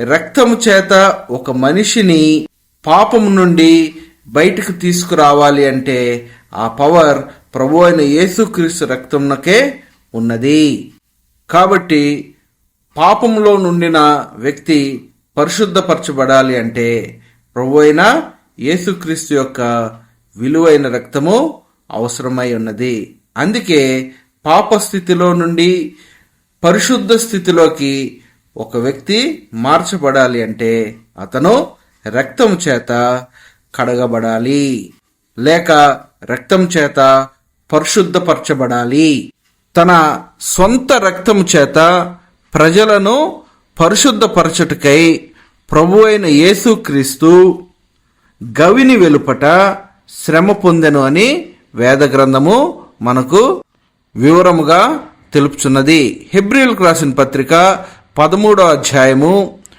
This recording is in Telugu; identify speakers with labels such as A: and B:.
A: రక్తము చేత ఒక మనిషిని పాపము నుండి బయటకు తీసుకురావాలి అంటే ఆ పవర్ ప్రభు అయిన యేసుక్రీస్తు రక్తంనకే ఉన్నది. కాబట్టి పాపంలో నుండిన వ్యక్తి పరిశుద్ధపరచబడాలి అంటే ప్రభు అయిన యేసుక్రీస్తు యొక్క విలువైన రక్తము అవసరమై ఉన్నది. అందుకే పాప స్థితిలో నుండి పరిశుద్ధ స్థితిలోకి ఒక వ్యక్తి మార్చబడాలి అంటే అతను రక్తం చేత కడగబడాలి. లేక రక్తం చేత పరిశుద్ధపరచబడాలి. తన సొంత రక్తం చేత ప్రజలను పరిశుద్ధపరచుటకై ప్రభు అయిన యేసుక్రీస్తు గవిని వెలుపట శ్రమ పొందెను అని వేద గ్రంథము మనకు వివరముగా తెలుపుచున్నది. హెబ్రిల్కు రాసిన పత్రిక పదమూడో అధ్యాయము